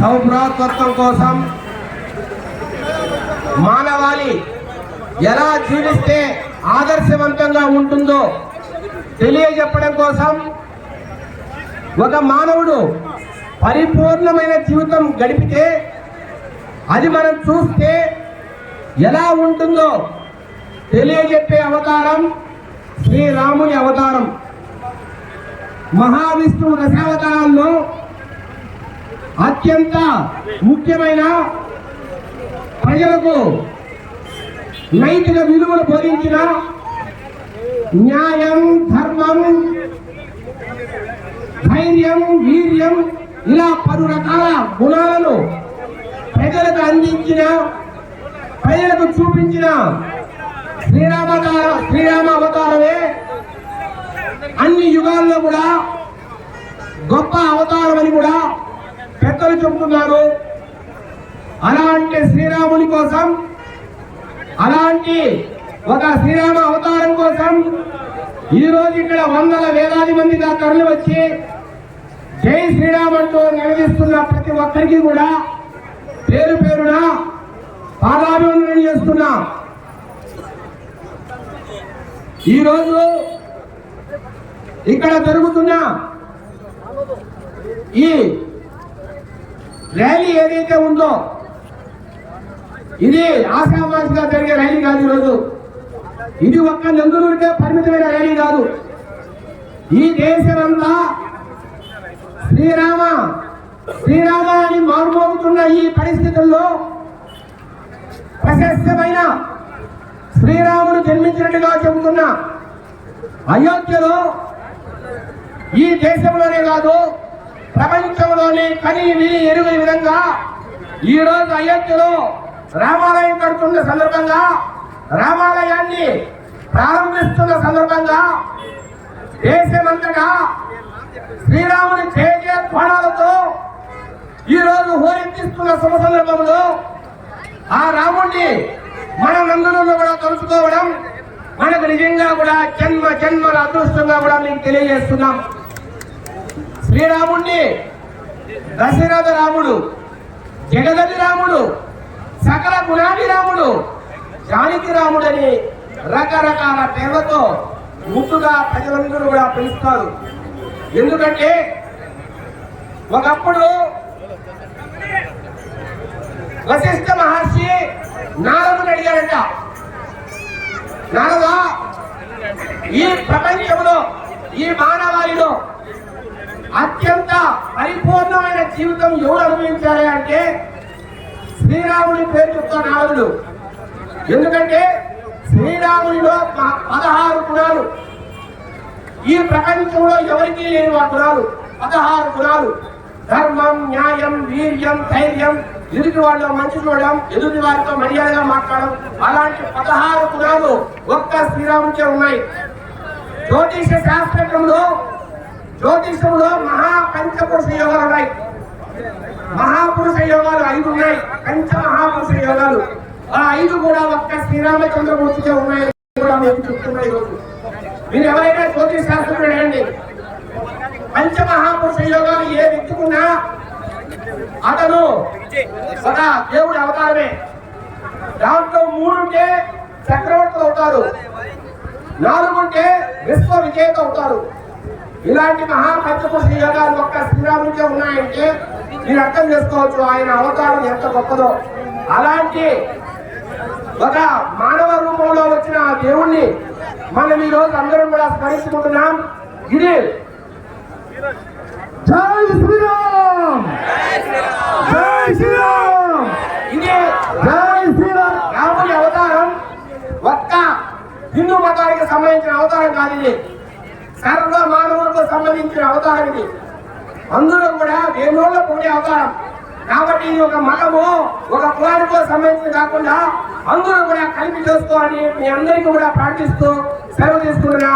సౌభ్రాతత్వం కోసం మానవాళి ఎలా జీవిస్తే ఆదర్శవంతంగా ఉంటుందో తెలియజెప్పడం కోసం ఒక మానవుడు పరిపూర్ణమైన జీవితం గడిపితే అది మనం చూస్తే ఎలా ఉంటుందో తెలియజెప్పే అవతారం శ్రీరాముని అవతారం. మహావిష్ణువు దశావతారాల్లో అత్యంత ముఖ్యమైన ప్రజలకు నైతిక విలువలు బోధించిన న్యాయం ధర్మం ధైర్యం వీర్యం ఇలా పలు రకాల గుణాలను ప్రజలకు అందించిన ప్రజలకు చూపించిన శ్రీరామకార శ్రీరామ అవతారమే అన్ని యుగాల్లో కూడా గొప్ప అవతారం అని కూడా పెద్దలు చెబుతున్నారు. అలాంటి శ్రీరాముని కోసం అలాంటి ఒక శ్రీరామ అవతారం కోసం ఈరోజు ఇక్కడ వందల వేలాది మంది తరలి వచ్చి జై శ్రీరామ్ అంటూ నిలదీస్తున్న ప్రతి ఒక్కరికి కూడా పేరు పేరున పాదాభివందనం చేస్తున్నా. ఈరోజు ఇక్కడ జరుగుతున్న ఈ ర్యాలీ ఏదైతే ఉందో ఇది ఆశామాసిగా జరిగే ర్యాలీ కాదు ఈరోజు. ఇది ఒక్క నందులూరికే పరిమితమైన ర్యాలీ కాదు. ఈ దేశమంతా శ్రీరామ శ్రీరామ అని మారుమోగుతున్న ఈ పరిస్థితుల్లో ప్రశస్తమైన శ్రీరాముడు జన్మించినట్టుగా చెబుతున్న అయోధ్యలో ఈ దేశంలోనే కాదు ప్రపంచ కని విని ఎరుగని విధంగా ఈ రోజు అయోధ్యలో రామాలయం కడుతున్న సందర్భంగా రామాలయాన్ని ప్రారంభిస్తున్న సందర్భంగా దేశమంతటా శ్రీరాముని జయ కోణాలతో ఈరోజు ఈ రోజు హోరెత్తిస్తున్న శుభ సందర్భంలో ఆ రాముణ్ణి మన నందులను కూడా తలుచుకోవడం మనకు నిజంగా కూడా జన్మ జన్మల అదృష్టంగా కూడా మేము తెలియజేస్తున్నాం. శ్రీరాముణ్ణి దశరథ రాముడు జగదతి రాముడు సకల గులాబి రాముడు జానకి రాముడు అని రకరకాల పేర్లతో ముద్దుగా ప్రజలందరూ కూడా పిలుస్తారు. ఎందుకంటే ఒకప్పుడు వశిష్ఠ మహర్షి నారదుని అడిగాడంట. నారద ఈ ప్రపంచంలో ఈ మానవాళిలో అత్యంత పరిపూర్ణమైన జీవితం ఎవరు అనుభవించాలి అంటే శ్రీరాముడి పేరు చెప్తా నారదుడు. ఎందుకంటే శ్రీరాముడిలో ప- పదహారు గుణాలు. ఈ ప్రపంచంలో ఎవరికీ లేని ఆ గుణాలు. పదహారు గుణాలు. ధర్మం న్యాయం వీర్యం ధైర్యం ఎదుటి వాళ్ళ మంచి చూడడం ఎదుటి వారితో మర్యాదగా మాట్లాడడం అలాంటి పదహారు గుణాలు ఒక్క శ్రీరాముకే ఉన్నాయి. జ్యోతిష శాస్త్రంలో జ్యోతిష్యంలో మహాపంచపురుష యోగాలు. ఉన్నాయి మహాపురుష యోగాలు ఐదు ఉన్నాయి. పంచ మహాపురుష యోగాలు. ఆ ఐదు కూడా ఒక్క శ్రీరామచంద్రమూర్తికే ఉన్నాయి కూడా మేము చెప్తున్నాయి ఈరోజు. మీరు ఎవరైనా జ్యోతిష్ శాస్త్రం అడగండి పంచమహాపురుష యోగాలు ఏ వ్యక్తికున్నా అతను ఒక దేవుడి అవతారమే. దాంట్లో మూడుంటే చక్రవర్తులు అవుతారు. నాలుగుంటే విశ్వ విజేత అవుతారు. ఇలాంటి మహా పంచపురుష యోగాలు ఒక్క శ్రీరామునికే ఉన్నాయంటే మీరు అర్థం చేసుకోవచ్చు ఆయన అవతారం ఎంత గొప్పదో. అలాంటి ఒక మానవ రూపంలో వచ్చిన ఆ దేవుణ్ణి మనం ఈ రోజు అందరం కూడా స్మరించుకుంటున్నాం. ఇది జై శ్రీరామ్! జై శ్రీరామ్! ఇది జై శ్రీరామ్! రాముడి అవతారం ఒక్క హిందూ మతానికి సంబంధించిన అవతారం కాదు ఇది. సర్వ మానవులకు సంబంధించిన అవతారం ఇది అందులో కూడా వేణువుల్లో పొందే అవతారం. కాబట్టి ఇది ఒక మతము ఒక కులానికో సంబంధించి కాకుండా అందరూ కూడా కలిపి చేసుకోవాలని మీ అందరికీ కూడా ప్రార్థిస్తూ సెలవు తీసుకుంటున్నా.